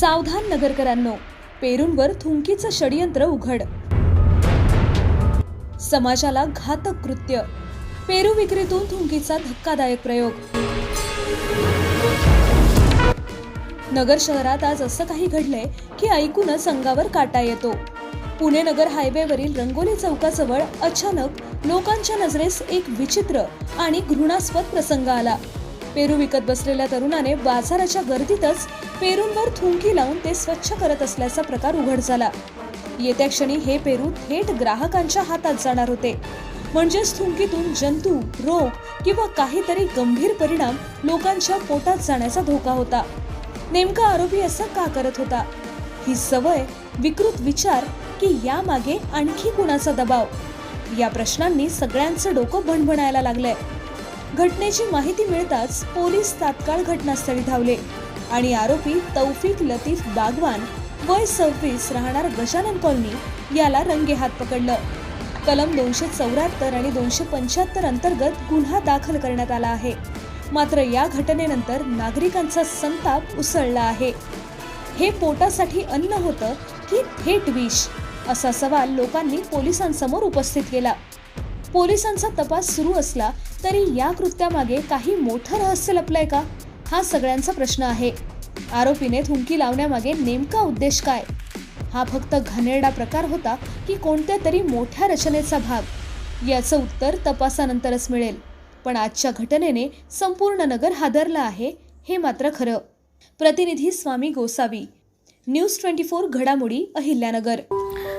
सावधान नगरकरांनो पेरूंवर थुंकीचं षडयंत्र उघड. समाजाला घातक कृत्य पेरू विक्रीतून थुंकीचा धक्कादायक प्रयोग. नगर शहरात आज असं काही घडलंय की ऐकूनच अंगावर काटा येतो. पुणे नगर हायवेवरील रंगोली चौकाजवळ अचानक लोकांच्या नजरेस एक विचित्र आणि घृणास्पद प्रसंग आला. पेरू विकत बसलेल्या तरुणाने बाजाराच्या गर्दीतच पेरूंवर थुंकी लावून ते स्वच्छ करत असल्याचा प्रकार उघड झाला. येत्या क्षणी हे पेरू थेट ग्राहकांच्या हातात जाणार होते. म्हणजेच थुंकीतून जंतू रोग किंवा काहीतरी गंभीर परिणाम लोकांच्या पोटात जाण्याचा धोका होता. नेमका आरोपी असं का करत होता? ही सवय विकृत विचार की यामागे आणखी कुणाचा दबाव? या प्रश्नांनी सगळ्यांचं डोकं भणभणायला लागलंय. घटनेची माहिती मिळताच पोलीस तात्काळ घटनास्थळी धावले आणि आरोपी तौफिक लतीफ बागवान वय सव्वीस राहणार गजानन कॉलनी याला रंगेहात पकडलं. कलम दोनशे चौऱ्याहत्तर आणि दोनशे पंच्याहत्तर अंतर्गत गुन्हा दाखल करण्यात आला आहे. मात्र या घटनेनंतर नागरिकांचा संताप उसळला आहे. हे पोटासाठी अन्न होतं की थेट विष? असा सवाल लोकांनी पोलिसांसमोर उपस्थित केला. पोलिसांचा तपास सुरू असला तरी या कृत्यामागे काही मोठं रहस्य लपलंय का? हा सगळ्यांचा प्रश्न आहे. आरोपीने थुंकी लावण्यामागे नेमका उद्देश काय? हा फक्त घाणेरडा प्रकार होता की कोणत्या तरी मोठ्या रचनेचा भाग? याचं उत्तर तपासानंतरच मिळेल. पण आजच्या घटनेने संपूर्ण नगर हादरलं आहे हे मात्र खरं. प्रतिनिधी Swami Gosavi news twenty four घडामोडी अहिल्यानगर.